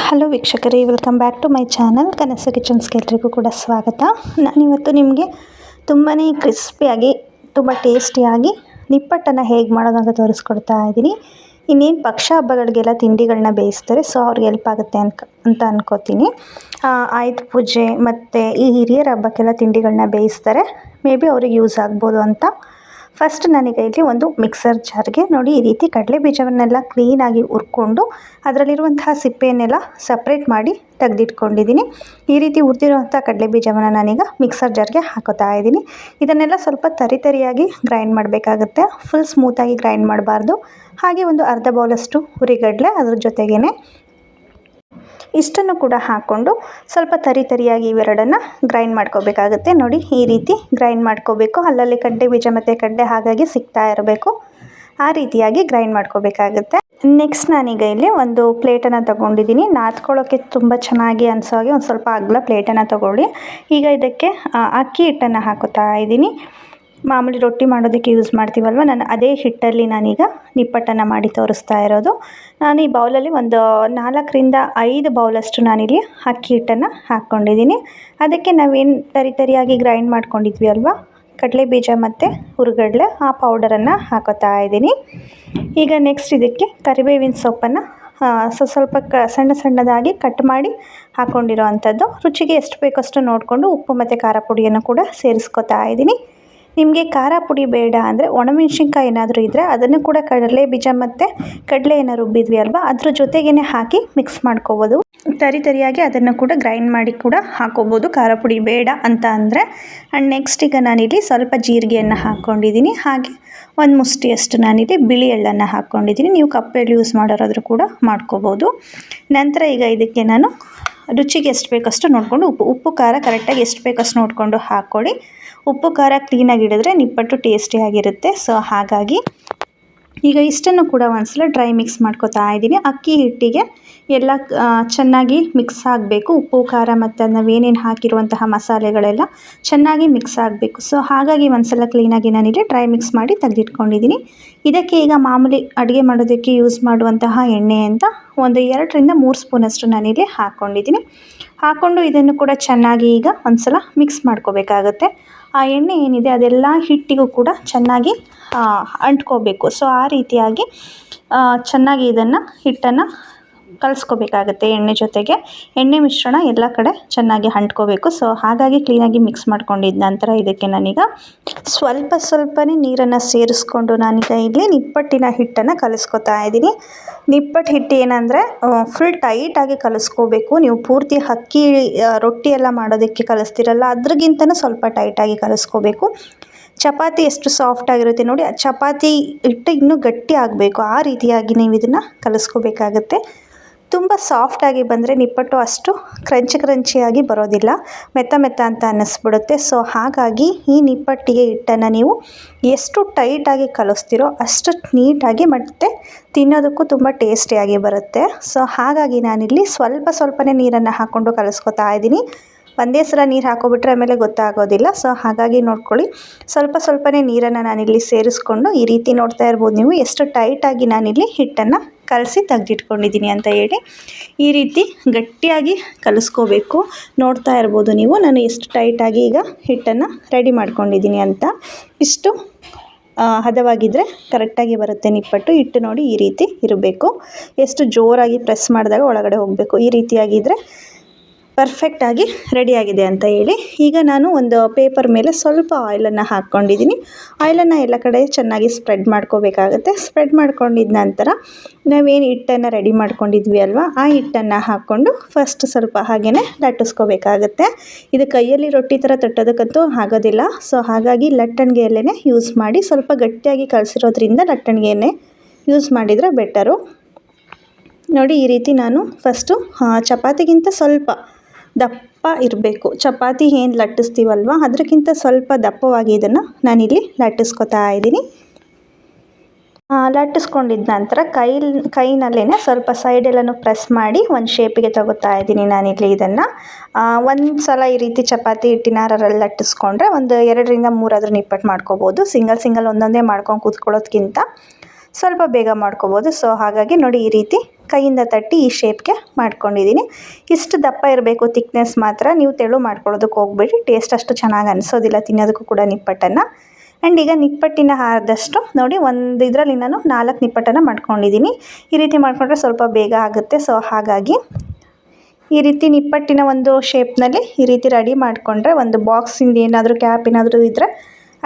Hello ವೀಕ್ಷಕರೇ welcome back to my channel ಕನಸ ಕಿಚನ್ಸ್ಗೆ ಎಲ್ರಿಗೂ ಕೂಡ ಸ್ವಾಗತ. ನಾನಿವತ್ತು ನಿಮಗೆ ತುಂಬಾ ಕ್ರಿಸ್ಪಿಯಾಗಿ ತುಂಬ ಟೇಸ್ಟಿಯಾಗಿ ನಿಪ್ಪಟ್ಟನ್ನು ಹೇಗೆ ಮಾಡೋದಂತ ತೋರಿಸ್ಕೊಡ್ತಾ ಇದ್ದೀನಿ. ಇನ್ನೇನು ಪಕ್ಷ ಹಬ್ಬಗಳಿಗೆಲ್ಲ ತಿಂಡಿಗಳನ್ನ ಬೇಯಿಸ್ತಾರೆ ಸೊ ಅವ್ರಿಗೆ ಹೆಲ್ಪ್ ಆಗುತ್ತೆ ಅನ್ಕ, ಅಂತ ಅನ್ಕೋತೀನಿ. ಆಯುಧ ಪೂಜೆ ಮತ್ತು ಈ ಹಿರಿಯರ ಹಬ್ಬಕ್ಕೆಲ್ಲ ತಿಂಡಿಗಳನ್ನ ಬೇಯಿಸ್ತಾರೆ. ಮೇ ಬಿ ಅವ್ರಿಗೆ ಯೂಸ್ ಆಗ್ಬೋದು ಅಂತ ಫಸ್ಟ್ ನನಗೆ ಇಲ್ಲಿ ಒಂದು ಮಿಕ್ಸರ್ ಜಾರ್ಗೆ ನೋಡಿ ಈ ರೀತಿ ಕಡಲೆ ಬೀಜವನ್ನೆಲ್ಲ ಕ್ಲೀನಾಗಿ ಹುರ್ಕೊಂಡು ಅದರಲ್ಲಿರುವಂತಹ ಸಿಪ್ಪೆಯನ್ನೆಲ್ಲ ಸಪ್ರೇಟ್ ಮಾಡಿ ತೆಗೆದಿಟ್ಕೊಂಡಿದ್ದೀನಿ. ಈ ರೀತಿ ಹುರಿದಿರುವಂಥ ಕಡಲೆ ಬೀಜವನ್ನು ನಾನೀಗ ಮಿಕ್ಸರ್ ಜಾರ್ಗೆ ಹಾಕೋತಾ ಇದ್ದೀನಿ. ಇದನ್ನೆಲ್ಲ ಸ್ವಲ್ಪ ತರಿ ತರಿಯಾಗಿ ಗ್ರೈಂಡ್ ಮಾಡಬೇಕಾಗುತ್ತೆ. ಫುಲ್ ಸ್ಮೂತಾಗಿ ಗ್ರೈಂಡ್ ಮಾಡಬಾರ್ದು. ಹಾಗೆ ಒಂದು ಅರ್ಧ ಬೌಲಷ್ಟು ಹುರಿಗಡಲೆ ಅದ್ರ ಜೊತೆಗೇ ಇಷ್ಟನ್ನು ಕೂಡ ಹಾಕ್ಕೊಂಡು ಸ್ವಲ್ಪ ತರಿ ತರಿಯಾಗಿ ಇವೆರಡನ್ನು ಗ್ರೈಂಡ್ ಮಾಡ್ಕೋಬೇಕಾಗುತ್ತೆ. ನೋಡಿ, ಈ ರೀತಿ ಗ್ರೈಂಡ್ ಮಾಡ್ಕೋಬೇಕು. ಅಲ್ಲಲ್ಲಿ ಕಡ್ಡೆ ಬೀಜ ಮತ್ತು ಕಡ್ಡೆ ಹಾಗಾಗಿ ಸಿಗ್ತಾ ಇರಬೇಕು. ಆ ರೀತಿಯಾಗಿ ಗ್ರೈಂಡ್ ಮಾಡ್ಕೋಬೇಕಾಗುತ್ತೆ. ನೆಕ್ಸ್ಟ್ ನಾನೀಗ ಇಲ್ಲಿ ಒಂದು ಪ್ಲೇಟನ್ನು ತೊಗೊಂಡಿದ್ದೀನಿ. ನಾದ್ಕೊಳ್ಳೋಕ್ಕೆ ತುಂಬ ಚೆನ್ನಾಗಿ ಅನಿಸೋ ಹಾಗೆ ಒಂದು ಸ್ವಲ್ಪ ಅಗಲ ಪ್ಲೇಟನ್ನು ತೊಗೊಳ್ಳಿ. ಈಗ ಇದಕ್ಕೆ ಅಕ್ಕಿ ಹಿಟ್ಟನ್ನು ಹಾಕೋತಾ ಇದ್ದೀನಿ. ಮಾಮೂಲಿ ರೊಟ್ಟಿ ಮಾಡೋದಕ್ಕೆ ಯೂಸ್ ಮಾಡ್ತೀವಲ್ವ? ನಾನು ಅದೇ ಹಿಟ್ಟಲ್ಲಿ ನಾನೀಗ ನಿಪ್ಪಟ್ಟನ್ನು ಮಾಡಿ ತೋರಿಸ್ತಾ ಇರೋದು. ನಾನು ಈ ಬೌಲಲ್ಲಿ ಒಂದು ನಾಲ್ಕರಿಂದ ಐದು ಬೌಲಷ್ಟು ನಾನಿಲ್ಲಿ ಅಕ್ಕಿ ಹಿಟ್ಟನ್ನು ಹಾಕ್ಕೊಂಡಿದ್ದೀನಿ. ಅದಕ್ಕೆ ನಾವೇನು ತರಿ ತರಿಯಾಗಿ ಗ್ರೈಂಡ್ ಮಾಡ್ಕೊಂಡಿದ್ವಿ ಅಲ್ವಾ? ಕಡಲೆ ಬೀಜ ಮತ್ತು ಹುರುಗಡಲೆ ಆ ಪೌಡರನ್ನು ಹಾಕೋತಾ ಇದ್ದೀನಿ. ಈಗ ನೆಕ್ಸ್ಟ್ ಇದಕ್ಕೆ ಕರಿಬೇವಿನ ಸೊಪ್ಪನ್ನು ಸೊ, ಸ್ವಲ್ಪ ಕ, ಸಣ್ಣ ಸಣ್ಣದಾಗಿ ಕಟ್ ಮಾಡಿ ಹಾಕ್ಕೊಂಡಿರೋ ರುಚಿಗೆ ಎಷ್ಟು ಬೇಕಷ್ಟು ನೋಡಿಕೊಂಡು ಉಪ್ಪು ಮತ್ತು ಖಾರ ಪುಡಿಯನ್ನು ಕೂಡ ಸೇರಿಸ್ಕೊತಾ ಇದ್ದೀನಿ. ನಿಮಗೆ ಖಾರ ಪುಡಿ ಬೇಡ ಅಂದರೆ ಒಣಮೆಣ್ಸಿನ್ಕಾಯಿ ಏನಾದರೂ ಇದ್ದರೆ ಅದನ್ನು ಕೂಡ ಕಡಲೆ ಬೀಜ ಮತ್ತು ಕಡಲೆ ಏನೋ ರುಬ್ಬಿದ್ವಿ ಅಲ್ವಾ? ಅದ್ರ ಜೊತೆಗೇ ಹಾಕಿ ಮಿಕ್ಸ್ ಮಾಡ್ಕೋಬೋದು. ತರಿ ತರಿಯಾಗಿ ಅದನ್ನು ಕೂಡ ಗ್ರೈಂಡ್ ಮಾಡಿ ಕೂಡ ಹಾಕೋಬೋದು. ಖಾರ ಪುಡಿ ಬೇಡ ಅಂತ ಅಂದರೆ. ಆ್ಯಂಡ್ ನೆಕ್ಸ್ಟ್ ಈಗ ನಾನಿಲ್ಲಿ ಸ್ವಲ್ಪ ಜೀರಿಗೆಯನ್ನು ಹಾಕ್ಕೊಂಡಿದ್ದೀನಿ ಹಾಗೆ ಒಂದು ಮುಷ್ಟಿಯಷ್ಟು ನಾನಿಲ್ಲಿ ಬಿಳಿ ಎಳ್ಳನ್ನು ಹಾಕ್ಕೊಂಡಿದ್ದೀನಿ ನೀವು ಕಪ್ಪೆಳ್ಳು ಯೂಸ್ ಮಾಡೋರಾದರೂ ಕೂಡ ಮಾಡ್ಕೋಬೋದು. ನಂತರ ಈಗ ಇದಕ್ಕೆ ನಾನು ರುಚಿಗೆ ಎಷ್ಟು ಬೇಕಷ್ಟು ನೋಡಿಕೊಂಡು ಉಪ್ಪು ಉಪ್ಪು, ಖಾರ ಕರೆಕ್ಟಾಗಿ ಎಷ್ಟು ಬೇಕಷ್ಟು ನೋಡಿಕೊಂಡು ಹಾಕ್ಕೊಳ್ಳಿ ಉಪ್ಪು, ಖಾರ ಕ್ಲೀನಾಗಿ ಹಿಡಿದ್ರೆ ನಿಪ್ಪಟ್ಟು ಟೇಸ್ಟಿಯಾಗಿರುತ್ತೆ ಸೊ ಹಾಗಾಗಿ ಈಗ ಇಷ್ಟನ್ನು ಕೂಡ ಒಂದ್ಸಲ ಡ್ರೈ ಮಿಕ್ಸ್ ಮಾಡ್ಕೊತಾ ಇದ್ದೀನಿ. ಅಕ್ಕಿ ಹಿಟ್ಟಿಗೆ ಎಲ್ಲ ಚೆನ್ನಾಗಿ ಮಿಕ್ಸ್ ಆಗಬೇಕು. ಉಪ್ಪು, ಖಾರ ಮತ್ತು ನಾವೇನೇನು ಹಾಕಿರುವಂತಹ ಮಸಾಲೆಗಳೆಲ್ಲ ಚೆನ್ನಾಗಿ ಮಿಕ್ಸ್ ಆಗಬೇಕು. ಸೊ ಹಾಗಾಗಿ ಒಂದ್ಸಲ ಕ್ಲೀನಾಗಿ ನಾನಿಲ್ಲಿ ಡ್ರೈ ಮಿಕ್ಸ್ ಮಾಡಿ ತೆಗೆದಿಟ್ಕೊಂಡಿದ್ದೀನಿ. ಇದಕ್ಕೆ ಈಗ ಮಾಮೂಲಿ ಅಡುಗೆ ಮಾಡೋದಕ್ಕೆ ಯೂಸ್ ಮಾಡುವಂತಹ ಎಣ್ಣೆ ಅಂತ ಒಂದು ಎರಡರಿಂದ ಮೂರು ಸ್ಪೂನಷ್ಟು ನಾನಿಲ್ಲಿ ಹಾಕ್ಕೊಂಡಿದ್ದೀನಿ ಹಾಕ್ಕೊಂಡು ಇದನ್ನು ಕೂಡ ಚೆನ್ನಾಗಿ ಈಗ ಒಂದ್ಸಲ ಮಿಕ್ಸ್ ಮಾಡ್ಕೋಬೇಕಾಗತ್ತೆ. ಆ ಎಣ್ಣೆ ಏನಿದೆ ಅದೆಲ್ಲ ಹಿಟ್ಟಿಗೂ ಕೂಡ ಚೆನ್ನಾಗಿ ಅಂಟ್ಕೋಬೇಕು. ಸೊ ಆ ರೀತಿಯಾಗಿ ಚೆನ್ನಾಗಿ ಇದನ್ನು ಹಿಟ್ಟನ್ನು ಕಲಿಸ್ಕೋಬೇಕಾಗತ್ತೆ ಎಣ್ಣೆ ಜೊತೆಗೆ. ಎಣ್ಣೆ ಮಿಶ್ರಣ ಎಲ್ಲ ಕಡೆ ಚೆನ್ನಾಗಿ ಅಂಟ್ಕೋಬೇಕು ಸೊ ಹಾಗಾಗಿ ಕ್ಲೀನಾಗಿ ಮಿಕ್ಸ್ ಮಾಡ್ಕೊಂಡಿದ್ದ ನಂತರ ಇದಕ್ಕೆ ನಾನೀಗ ಸ್ವಲ್ಪ ಸ್ವಲ್ಪನೇ ನೀರನ್ನು ಸೇರಿಸ್ಕೊಂಡು ನಾನೀಗ ಇಲ್ಲಿ ನಿಪ್ಪಟ್ಟಿನ ಹಿಟ್ಟನ್ನು ಕಲಿಸ್ಕೊತಾ ಇದ್ದೀನಿ. ನಿಪ್ಪಟ್ಟು ಹಿಟ್ಟು ಏನಂದರೆ ಫುಲ್ ಟೈಟಾಗಿ ಕಲಿಸ್ಕೋಬೇಕು. ನೀವು ಪೂರ್ತಿ ಅಕ್ಕಿ ರೊಟ್ಟಿ ಎಲ್ಲ ಮಾಡೋದಕ್ಕೆ ಕಲಿಸ್ತಿರಲ್ಲ, ಅದ್ರಗಿಂತನೂ ಸ್ವಲ್ಪ ಟೈಟಾಗಿ ಕಲಿಸ್ಕೋಬೇಕು. ಚಪಾತಿ ಎಷ್ಟು ಸಾಫ್ಟ್ ಆಗಿರುತ್ತೆ ನೋಡಿ, ಆ ಚಪಾತಿ ಹಿಟ್ಟು ಇನ್ನೂ ಗಟ್ಟಿ ಆಗಬೇಕು. ಆ ರೀತಿಯಾಗಿ ನೀವು ಇದನ್ನು ಕಲಿಸ್ಕೋಬೇಕಾಗತ್ತೆ. ತುಂಬ ಸಾಫ್ಟಾಗಿ ಬಂದರೆ ನಿಪ್ಪಟ್ಟು ಅಷ್ಟು ಕ್ರಂಚಿ ಕ್ರಂಚಿಯಾಗಿ ಬರೋದಿಲ್ಲ. ಮೆತ್ತ ಮೆತ್ತ ಅಂತ ಅನ್ನಿಸ್ಬಿಡುತ್ತೆ. ಸೊ ಹಾಗಾಗಿ ಈ ನಿಪ್ಪಟ್ಟಿಗೆ ಹಿಟ್ಟನ್ನು ನೀವು ಎಷ್ಟು ಟೈಟಾಗಿ ಕಲಿಸ್ತೀರೋ ಅಷ್ಟು ನೀಟಾಗಿ ಮತ್ತು ತಿನ್ನೋದಕ್ಕೂ ತುಂಬ ಟೇಸ್ಟಿಯಾಗಿ ಬರುತ್ತೆ. ಸೊ ಹಾಗಾಗಿ ನಾನಿಲ್ಲಿ ಸ್ವಲ್ಪ ಸ್ವಲ್ಪನೇ ನೀರನ್ನು ಹಾಕ್ಕೊಂಡು ಕಲಿಸ್ಕೊತಾ ಇದ್ದೀನಿ. ಒಂದೇ ಸಲ ನೀರು ಹಾಕೋಬಿಟ್ರೆ ಆಮೇಲೆ ಗೊತ್ತಾಗೋದಿಲ್ಲ. ಸೊ ಹಾಗಾಗಿ ನೋಡ್ಕೊಳ್ಳಿ. ಸ್ವಲ್ಪ ಸ್ವಲ್ಪನೇ ನೀರನ್ನು ನಾನಿಲ್ಲಿ ಸೇರಿಸ್ಕೊಂಡು ಈ ರೀತಿ ನೋಡ್ತಾ ಇರ್ಬೋದು ನೀವು. ಎಷ್ಟು ಟೈಟಾಗಿ ನಾನಿಲ್ಲಿ ಹಿಟ್ಟನ್ನು ಕಲಸಿ ತೆಗೆದಿಟ್ಕೊಂಡಿದ್ದೀನಿ ಅಂತ ಹೇಳಿ ಈ ರೀತಿ ಗಟ್ಟಿಯಾಗಿ ಕಲಸ್ಕೋಬೇಕು. ನೋಡ್ತಾ ಇರ್ಬೋದು ನೀವು, ನಾನು ಎಷ್ಟು ಟೈಟಾಗಿ ಈಗ ಹಿಟ್ಟನ್ನು ರೆಡಿ ಮಾಡ್ಕೊಂಡಿದ್ದೀನಿ ಅಂತ. ಇಷ್ಟು ಹದವಾಗಿದ್ದರೆ ಕರೆಕ್ಟಾಗಿ ಬರುತ್ತೆ ನಿಪ್ಪಟ್ಟು. ಹಿಟ್ಟು ನೋಡಿ ಈ ರೀತಿ ಇರಬೇಕು. ಎಷ್ಟು ಜೋರಾಗಿ ಪ್ರೆಸ್ ಮಾಡಿದಾಗ ಒಳಗಡೆ ಹೋಗಬೇಕು. ಈ ರೀತಿಯಾಗಿದ್ದರೆ ಪರ್ಫೆಕ್ಟಾಗಿ ರೆಡಿಯಾಗಿದೆ ಅಂತ ಹೇಳಿ. ಈಗ ನಾನು ಒಂದು ಪೇಪರ್ ಮೇಲೆ ಸ್ವಲ್ಪ ಆಯಿಲನ್ನು ಹಾಕ್ಕೊಂಡಿದ್ದೀನಿ. ಆಯಿಲನ್ನು ಎಲ್ಲ ಕಡೆ ಚೆನ್ನಾಗಿ ಸ್ಪ್ರೆಡ್ ಮಾಡ್ಕೋಬೇಕಾಗುತ್ತೆ. ಸ್ಪ್ರೆಡ್ ಮಾಡ್ಕೊಂಡಿದ್ದ ನಂತರ ನಾವೇನು ಹಿಟ್ಟನ್ನು ರೆಡಿ ಮಾಡ್ಕೊಂಡಿದ್ವಿ ಅಲ್ವಾ? ಆ ಹಿಟ್ಟನ್ನು ಹಾಕ್ಕೊಂಡು ಫಸ್ಟ್ ಸ್ವಲ್ಪ ಹಾಗೆಯೇ ಲಟ್ಟಿಸ್ಕೋಬೇಕಾಗತ್ತೆ. ಇದು ಕೈಯಲ್ಲಿ ರೊಟ್ಟಿ ಥರ ತಟ್ಟೋದಕ್ಕಂತೂ ಆಗೋದಿಲ್ಲ. ಸೊ ಹಾಗಾಗಿ ಲಟ್ಟಣಿಗೆಯಲ್ಲೇ ಯೂಸ್ ಮಾಡಿ ಸ್ವಲ್ಪ ಗಟ್ಟಿಯಾಗಿ ಕಲಸಿರೋದ್ರಿಂದ ಲಟ್ಟಣಿಗೆಯೇ ಯೂಸ್ ಮಾಡಿದರೆ ಬೆಟರು ನೋಡಿ, ಈ ರೀತಿ ನಾನು ಫಸ್ಟು ಚಪಾತಿಗಿಂತ ಸ್ವಲ್ಪ ದಪ್ಪ ಇರಬೇಕು. ಚಪಾತಿ ಏನು ಲಟ್ಟಿಸ್ತೀವಲ್ವ? ಅದಕ್ಕಿಂತ ಸ್ವಲ್ಪ ದಪ್ಪವಾಗಿ ಇದನ್ನು ನಾನಿಲ್ಲಿ ಲಟ್ಟಿಸ್ಕೊತಾ ಇದ್ದೀನಿ. ಲಟ್ಟಿಸ್ಕೊಂಡಿದ್ದ ನಂತರ ಕೈ ಕೈನಲ್ಲೇ ಸ್ವಲ್ಪ ಸೈಡೆಲ್ಲನೂ ಪ್ರೆಸ್ ಮಾಡಿ ಒಂದು ಶೇಪಿಗೆ ತಗೋತಾ ಇದ್ದೀನಿ ನಾನಿಲ್ಲಿ ಇದನ್ನು. ಒಂದು ಸಲ ಈ ರೀತಿ ಚಪಾತಿ ಹಿಟ್ಟಿನಾರಲ್ಲಿ ಲಟ್ಟಿಸ್ಕೊಂಡ್ರೆ ಒಂದು ಎರಡರಿಂದ ಮೂರಾದ್ರೂ ನಿಪ್ಪಟ್ಟು ಮಾಡ್ಕೋಬೋದು. ಸಿಂಗಲ್ ಸಿಂಗಲ್ ಒಂದೊಂದೇ ಮಾಡ್ಕೊಂಡು ಕೂತ್ಕೊಳ್ಳೋದ್ಕಿಂತ ಸ್ವಲ್ಪ ಬೇಗ ಮಾಡ್ಕೋಬೋದು. ಸೊ ಹಾಗಾಗಿ ನೋಡಿ ಈ ರೀತಿ ಕೈಯಿಂದ ತಟ್ಟಿ ಈ ಶೇಪ್ಗೆ ಮಾಡ್ಕೊಂಡಿದ್ದೀನಿ. ಇಷ್ಟು ದಪ್ಪ ಇರಬೇಕು ತಿಕ್ನೆಸ್ ಮಾತ್ರ. ನೀವು ತೆಳು ಮಾಡ್ಕೊಳ್ಳೋದಕ್ಕೆ ಹೋಗ್ಬೇಡಿ. ಟೇಸ್ಟ್ ಅಷ್ಟು ಚೆನ್ನಾಗಿ ಅನಿಸೋದಿಲ್ಲ, ತಿನ್ನೋದಕ್ಕೂ ಕೂಡ ನಿಪ್ಪಟ್ಟನ್ನು. ಆ್ಯಂಡ್ ಈಗ ನಿಪ್ಪಟ್ಟಿನ ಆದಷ್ಟು ನೋಡಿ, ಒಂದು ಇದರಲ್ಲಿ ನಾನು ನಾಲ್ಕು ನಿಪ್ಪಟ್ಟನ್ನು ಮಾಡ್ಕೊಂಡಿದ್ದೀನಿ. ಈ ರೀತಿ ಮಾಡಿಕೊಂಡ್ರೆ ಸ್ವಲ್ಪ ಬೇಗ ಆಗುತ್ತೆ. ಸೊ ಹಾಗಾಗಿ ಈ ರೀತಿ ನಿಪ್ಪಟ್ಟಿನ ಒಂದು ಶೇಪ್ನಲ್ಲಿ ಈ ರೀತಿ ರೆಡಿ ಮಾಡಿಕೊಂಡ್ರೆ, ಒಂದು ಬಾಕ್ಸಿಂದ ಏನಾದರೂ ಕ್ಯಾಪ್ ಏನಾದರೂ ಇದ್ದರೆ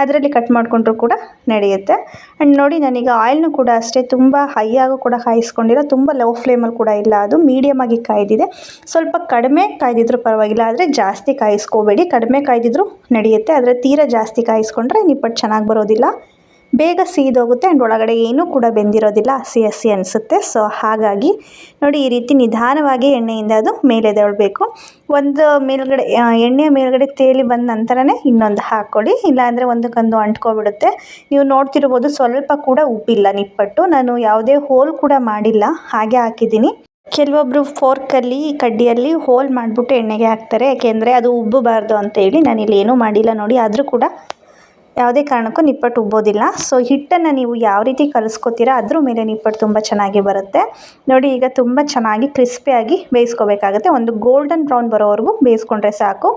ಅದರಲ್ಲಿ ಕಟ್ ಮಾಡಿಕೊಂಡ್ರು ಕೂಡ ನಡೆಯುತ್ತೆ. ಆ್ಯಂಡ್ ನೋಡಿ ನಾನೀಗ ಆಯಿಲ್ನು ಕೂಡ ಅಷ್ಟೇ ತುಂಬ ಹೈಯಾಗೂ ಕೂಡ ಕಾಯಿಸ್ಕೊಂಡಿಲ್ಲ ತುಂಬ ಲೋ ಫ್ಲೇಮಲ್ಲಿ ಕೂಡ ಇಲ್ಲ. ಅದು ಮೀಡಿಯಮ್ ಆಗಿ ಕಾಯ್ದಿದೆ. ಸ್ವಲ್ಪ ಕಡಿಮೆ ಕಾಯ್ದಿದ್ರೂ ಪರವಾಗಿಲ್ಲ, ಆದರೆ ಜಾಸ್ತಿ ಕಾಯಿಸ್ಕೋಬೇಡಿ. ಕಡಿಮೆ ಕಾಯ್ದಿದ್ರೂ ನಡೆಯುತ್ತೆ, ಆದರೆ ತೀರಾ ಜಾಸ್ತಿ ಕಾಯಿಸ್ಕೊಂಡ್ರೆ ನಿಪ್ಪಟ್ಟು ಚೆನ್ನಾಗಿ ಬರೋದಿಲ್ಲ. ಬೇಗ ಸೀದೋಗುತ್ತೆ ಆ್ಯಂಡ್ ಒಳಗಡೆ ಏನೂ ಕೂಡ ಬೆಂದಿರೋದಿಲ್ಲ ಹಸಿ ಹಸಿ ಅನಿಸುತ್ತೆ. ಸೊ ಹಾಗಾಗಿ ನೋಡಿ ಈ ರೀತಿ ನಿಧಾನವಾಗಿ ಎಣ್ಣೆಯಿಂದ ಅದು ಮೇಲೆ ಎದ್ದೇಳಬೇಕು ಒಂದು ಮೇಲ್ಗಡೆ ಎಣ್ಣೆಯ ಮೇಲ್ಗಡೆ ತೇಲಿ ಬಂದ ನಂತರನೇ ಇನ್ನೊಂದು ಹಾಕ್ಕೊಳ್ಳಿ. ಇಲ್ಲಾಂದರೆ ಒಂದಕ್ಕೊಂದು ಅಂಟ್ಕೊಬಿಡುತ್ತೆ. ನೀವು ನೋಡ್ತಿರ್ಬೋದು ಸ್ವಲ್ಪ ಕೂಡ ಉಪ್ಪಿಲ್ಲ ನಿಪ್ಪಟ್ಟು. ನಾನು ಯಾವುದೇ ಹೋಲ್ ಕೂಡ ಮಾಡಿಲ್ಲ, ಹಾಗೆ ಹಾಕಿದ್ದೀನಿ. ಕೆಲವೊಬ್ಬರು ಫೋರ್ಕಲ್ಲಿ, ಕಡ್ಡಿಯಲ್ಲಿ ಹೋಲ್ ಮಾಡಿಬಿಟ್ಟು ಎಣ್ಣೆಗೆ ಹಾಕ್ತಾರೆ. ಯಾಕೆಂದರೆ ಅದು ಉಬ್ಬಬಾರ್ದು ಅಂತೇಳಿ ನಾನಿಲ್ಲಿ ಏನೂ ಮಾಡಿಲ್ಲ ನೋಡಿ. ಆದರೂ ಕೂಡ ಯಾವುದೇ ಕಾರಣಕ್ಕೂ ನಿಪ್ಪಟ್ಟು ಉಬ್ಬೋದಿಲ್ಲ ಸೊ ಹಿಟ್ಟನ್ನು ನೀವು ಯಾವ ರೀತಿ ಕಲಿಸ್ಕೊತೀರಾ, ಅದ್ರ ಮೇಲೆ ನಿಪ್ಪಟ್ಟು ತುಂಬ ಚೆನ್ನಾಗಿ ಬರುತ್ತೆ. ನೋಡಿ, ಈಗ ತುಂಬ ಚೆನ್ನಾಗಿ ಕ್ರಿಸ್ಪಿಯಾಗಿ ಬೇಯಿಸ್ಕೋಬೇಕಾಗುತ್ತೆ. ಒಂದು ಗೋಲ್ಡನ್ ಬ್ರೌನ್ ಬರೋವರೆಗೂ ಬೇಯಿಸ್ಕೊಂಡ್ರೆ ಸಾಕು.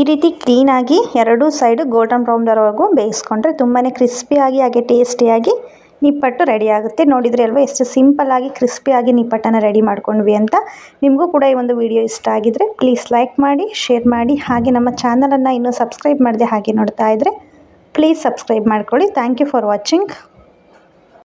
ಈ ರೀತಿ ಕ್ಲೀನಾಗಿ ಎರಡೂ ಸೈಡು ಗೋಲ್ಡನ್ ಬ್ರೌನ್ ಬರೋವರೆಗೂ ಬೇಯಿಸ್ಕೊಂಡ್ರೆ ತುಂಬಾ ಕ್ರಿಸ್ಪಿಯಾಗಿ ಹಾಗೆ ಟೇಸ್ಟಿಯಾಗಿ ನಿಪ್ಪಟ್ಟು ರೆಡಿ ಆಗುತ್ತೆ. ನೋಡಿದರೆ ಅಲ್ವಾ, ಎಷ್ಟು ಸಿಂಪಲ್ಲಾಗಿ ಕ್ರಿಸ್ಪಿಯಾಗಿ ನಿಪ್ಪಟ್ಟನ್ನು ರೆಡಿ ಮಾಡ್ಕೊಂಡ್ವಿ ಅಂತ. ನಿಮಗೂ ಕೂಡ ಈ ಒಂದು ವಿಡಿಯೋ ಇಷ್ಟ ಆಗಿದ್ರೆ ಪ್ಲೀಸ್ ಲೈಕ್ ಮಾಡಿ ಶೇರ್ ಮಾಡಿ. ಹಾಗೆ ನಮ್ಮ ಚಾನಲನ್ನು ಇನ್ನೂ ಸಬ್ಸ್ಕ್ರೈಬ್ ಮಾಡದೆ ಹಾಗೆ ನೋಡ್ತಾ ಇದ್ದರೆ ಪ್ಲೀಸ್ ಸಬ್ಸ್ಕ್ರೈಬ್ ಮಾಡ್ಕೊಳ್ಳಿ. Thank you for watching